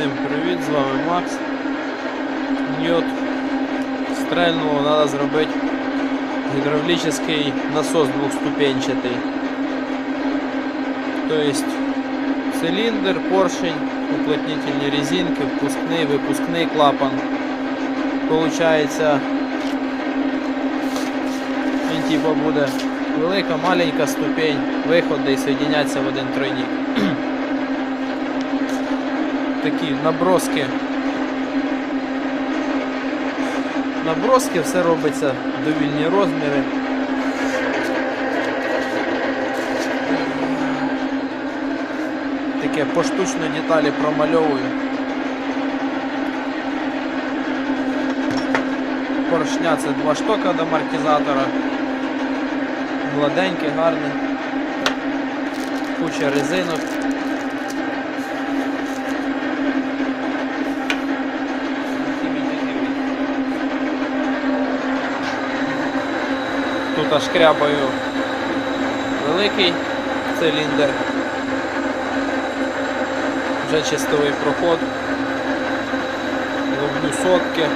Всім привіт, з вами Макс. Ньот стрельнуло, треба зробити гідравлічний насос двохступенчатий. Тобто циліндр, поршень, уплотнительні резинки, впускний, випускний клапан. Получається, він типу буде велика, маленька ступень, виход, де соєдиняться в один тройник. Такі наброски. Наброски, все робиться довільні розміри. Таке поштучно деталі промальовую. Поршня це два штока до амортизатора. Гладенький, гарний. Куча резинок. Тут аж крябаю великий циліндр. Вже чистовий проход. Ловлю сотки.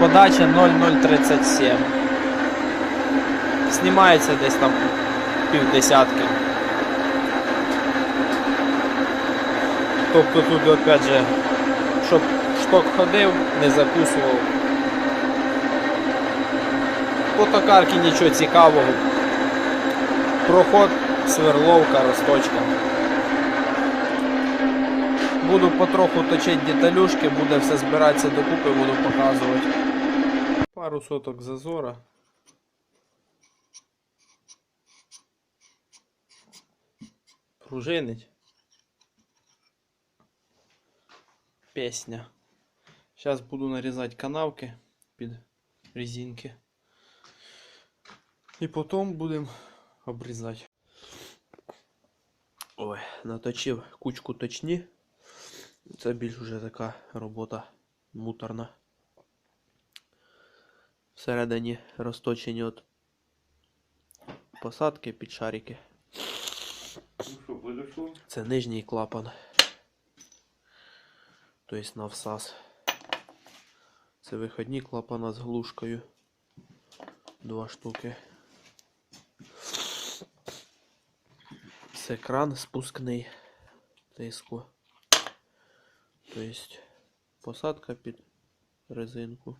Подача 0037. Знімається десь там півдесятки. Тобто тут опять же, щоб шток ходив, не закусував. По токарки нічого цікавого. Проход, сверловка, розточка. Буду потроху точити деталюшки, буде все збиратися докупи, буду показувати. Пару соток зазора. Пружинить. Песня. Сейчас буду нарезать канавки під резинки. І потім будемо обрізати. Ой, наточив кучку точні. Це більш вже така робота муторна. Всередині розточені от посадки під шарики. Ну. Це нижній клапан. Тобто на всас. Це виходні клапана з глушкою. Два штуки. Це кран спускний тиску. Тобто посадка під резинку.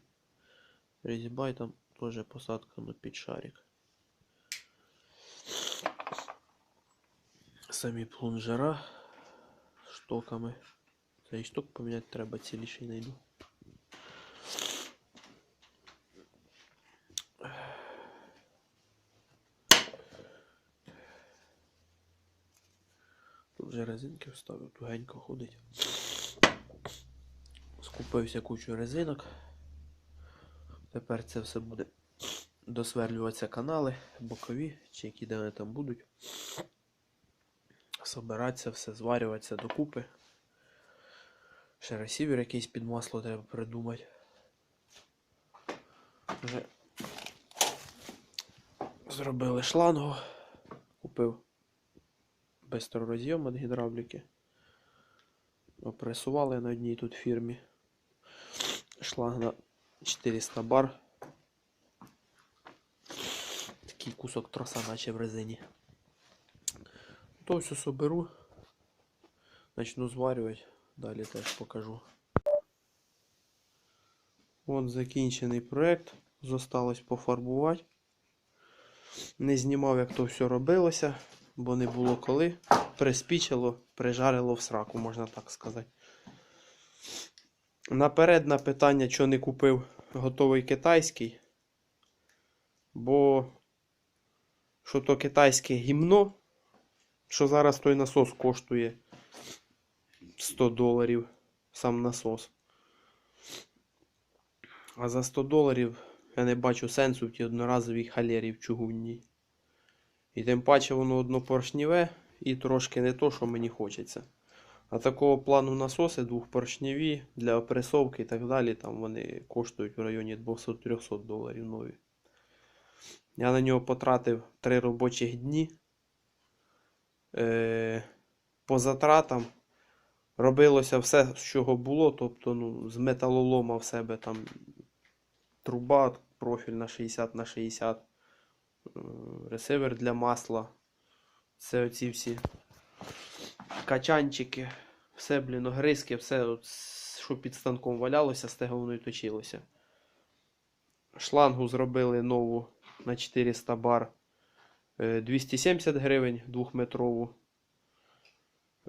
Резьба і там теж посадка ну, під шарик. Самі плунжера з штоками. Цей шток поміняти треба ціліший знайду. Тут вже резинки вставив, тугенько ходить. Скупився кучу резинок. Тепер це все буде досверлюватися канали, бокові, чи які де вони там будуть. Собиратися, все, зварюватися докупи. Ще ресівер якийсь під масло треба придумати. Вже зробили шлангу. Купив бистророзйом від гідравліки. Опресували на одній тут фірмі. Шланг на 400 бар. Такий кусок троса, наче в резині. То все соберу. Начну зварювати. Далі теж покажу. От закінчений проект. Зосталось пофарбувати. Не знімав, як то все робилося, бо не було коли. Приспічило, прижарило в сраку, можна так сказати. Наперед на питання, що не купив готовий китайський. Бо що то китайське гімно, що зараз той насос коштує 100 доларів сам насос. А за 100 доларів я не бачу сенсу в тій одноразовій халері в чугунній. І тим паче воно однопоршніве і трошки не то, що мені хочеться. А такого плану насоси двохпоршневі для опресовки і так далі, там вони коштують в районі 200-300 доларів нові. Я на нього потратив 3 робочих дні. Е, по затратам Робилося все, з чого було, тобто ну, з металолома в себе там труба, профіль на 60 на 60, е, ресивер для масла. Це оці всі качанчики, все, блін, огризки, все, от, що під станком валялося, стеговною точилося. Шлангу зробили нову на 400 бар е, 270 гривень 2-метрову.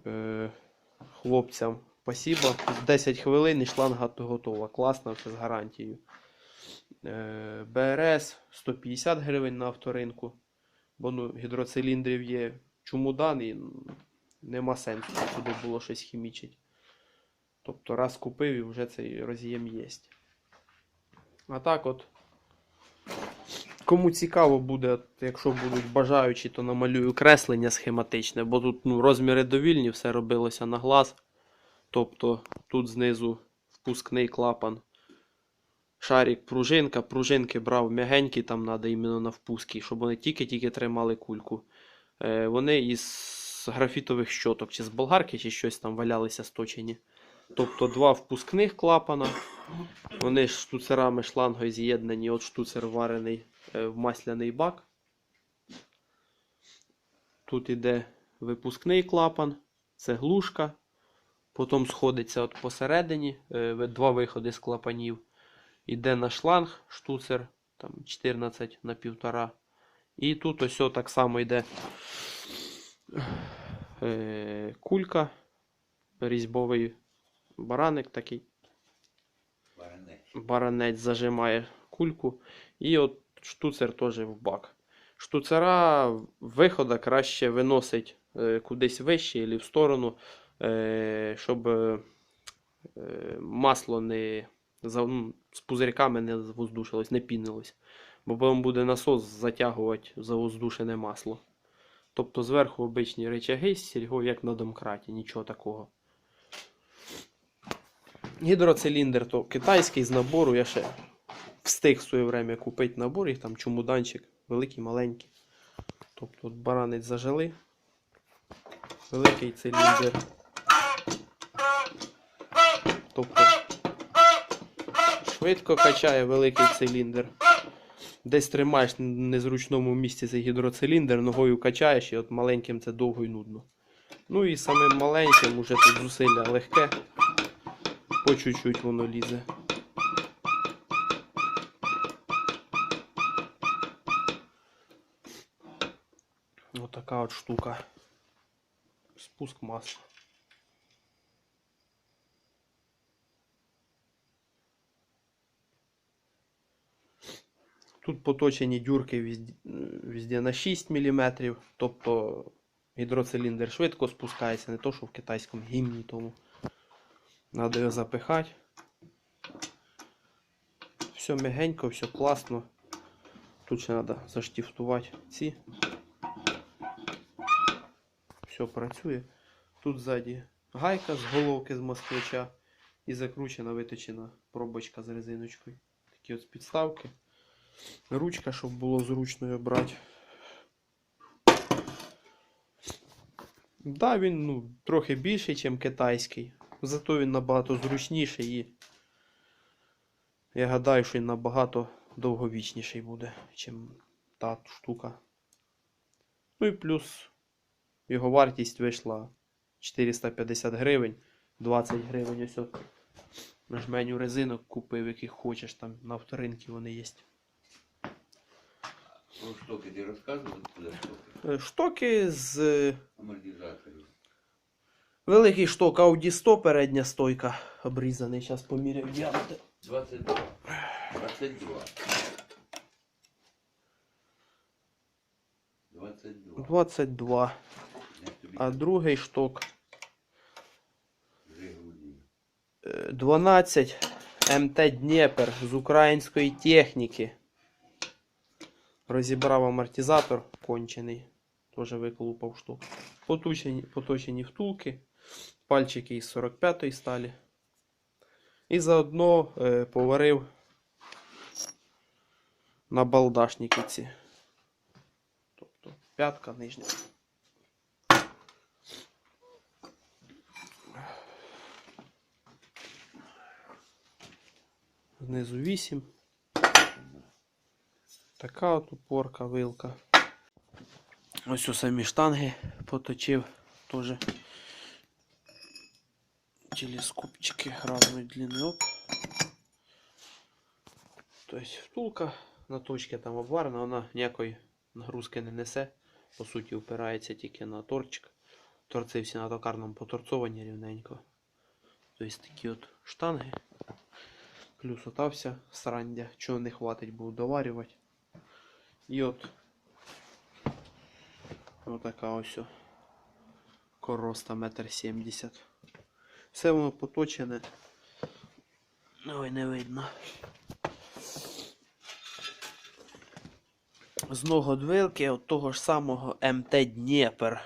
Е, Хлопцям спасибо. 10 хвилин і шланга готова. Класно, це з гарантією. Е, БРС 150 гривень на авторинку. Бо ну, гідроциліндрів є чумудан і нема сенсу туди було щось хімічити. Тобто раз купив і вже цей роз'єм є. А так от. Кому цікаво буде, якщо будуть бажаючі, то намалюю креслення схематичне, бо тут ну, розміри довільні, все робилося на глаз. Тобто тут знизу впускний клапан. Шарик, пружинка. Пружинки брав м'ягенькі, там треба іменно на впуски, щоб вони тільки-тільки тримали кульку. Е, вони із графітових щоток, чи з болгарки, чи щось там валялися сточені. Тобто два впускних клапана. Вони ж штуцерами шлангою з'єднані, от штуцер варений е, в масляний бак. Тут іде випускний клапан, це глушка. Потім сходиться от посередині е, два виходи з клапанів. Іде на шланг штуцер там 14 на 1,5. І тут ось так само йде е, кулька, різьбовий бараник такий. Баранець. Баранець зажимає кульку. І от штуцер теж в бак. Штуцера вихода краще виносить е, кудись вище або в сторону, е, щоб е, масло не ну, з пузирьками не воздушилось, не пінилось. Бо потім буде насос затягувати завоздушене масло. Тобто зверху обичні речаги з сільго, як на домкраті, нічого такого. Гідроциліндр то китайський з набору. Я ще встиг в своє время купити набор, їх там чумуданчик, великий, маленький. Тобто от баранець зажили. Великий циліндр. Тобто швидко качає великий циліндр. Десь тримаєш в незручному місці цей гідроциліндр, ногою качаєш, і от маленьким це довго і нудно. Ну і самим маленьким уже тут зусилля легке. По чуть-чуть воно лізе. Отака от штука. Спуск масла. Тут поточені дюрки везде на 6 мм, тобто гідроциліндр швидко спускається, не то, що в китайському гімні тому. Надо його запихати. Все мягенько, все класно. Тут ще треба заштифтувати ці. Все працює. Тут ззаді гайка з головки з москвича і закручена виточена пробочка з резиночкою. Такі от підставки. Ручка, щоб було зручно брати. Да, він ну, трохи більший, ніж китайський. Зато він набагато зручніший і я гадаю, що він набагато довговічніший буде, ніж та штука. Ну і плюс його вартість вийшла 450 гривень, 20 гривень ось от. На жменю резинок купив, яких хочеш, там на авторинки вони є. Штоки ти розказував, штоки? Е, з Амортизаторів. Великий шток Audi 100, передня стойка обрізаний. Зараз поміряю діаметр. 22. 22. 22. 22. А другий шток е, 12 МТ Дніпер з української техніки. Розібрав амортизатор кончений. Теж виколупав штук. Поточені, поточені втулки. Пальчики із 45-ї сталі. І заодно е, поварив на балдашники ці. Тобто п'ятка нижня. Знизу 8. Така от упорка, вилка. Ось у самі штанги поточив теж. Телескопчики разної длини. Оп. Тобто втулка на точці там обварена, вона ніякої нагрузки не несе. По суті, впирається тільки на торчик. Торці всі на токарному поторцовані рівненько. Тобто такі от штанги. Плюс ота вся срандя, чого не хватить, буду доварювати. І от отака ось короста метр сімдесят. Все воно поточене. Ой, не видно. З ногодвилки от того ж самого МТ Дніпер.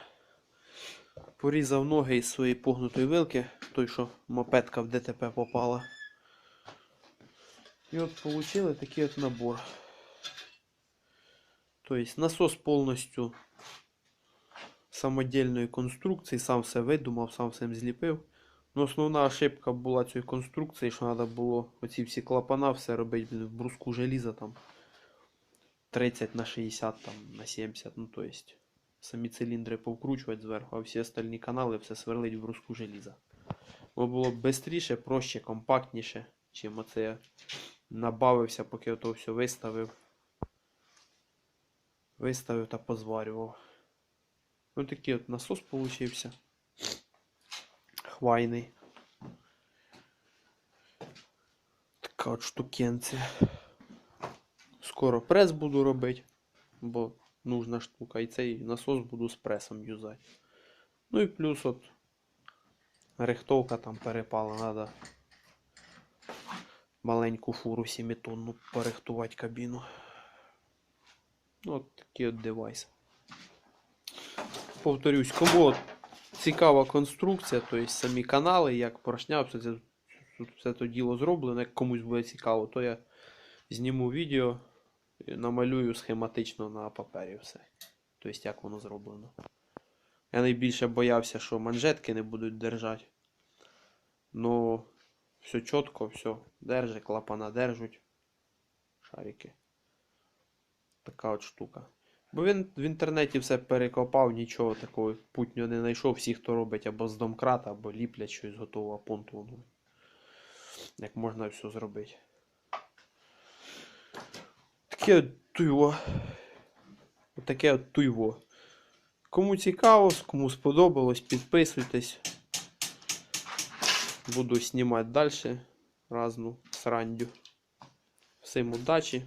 Порізав ноги із своєї погнутої вилки, той, що мопедка в ДТП попала. І от получили такий от набор. Тобто насос повністю самодільної конструкції, сам все видумав, сам все зліпив. Ну, основна ошибка була цієї конструкції, що треба було оці всі клапана все робити в бруску желіза там 30 на 60 там, на 70. Ну, то есть самі циліндри повкручувати зверху, а всі остальні канали все сверлить в бруску желіза. Воно було б швидше, проще, компактніше, чим оце я набавився, поки ото все виставив. Виставив та позварював. Ось такий от насос получився. Хвайний. Така от штукенція. Скоро прес буду робити, бо нужна штука. І цей насос буду з пресом юзати. Ну і плюс от рихтовка там перепала, треба маленьку фуру 7 тонну порихтувати кабіну. Ну, от такий от девайс. Повторюсь, кому от цікава конструкція, тобто самі канали, як поршня, все це, все це діло зроблено, як комусь буде цікаво, то я зніму відео і намалюю схематично на папері все. Тобто, як воно зроблено. Я найбільше боявся, що манжетки не будуть держати. Ну, все чітко, все держить, клапана держуть. Шарики. Така от штука. Бо він в інтернеті все перекопав, нічого такого путнього не знайшов. Всі, хто робить або з домкрата, або ліплять щось готового понту. Ну, як можна все зробити. Таке от туйво. Таке от туйво. Кому цікаво, кому сподобалось, підписуйтесь. Буду знімати далі разну срандю. Всім удачі!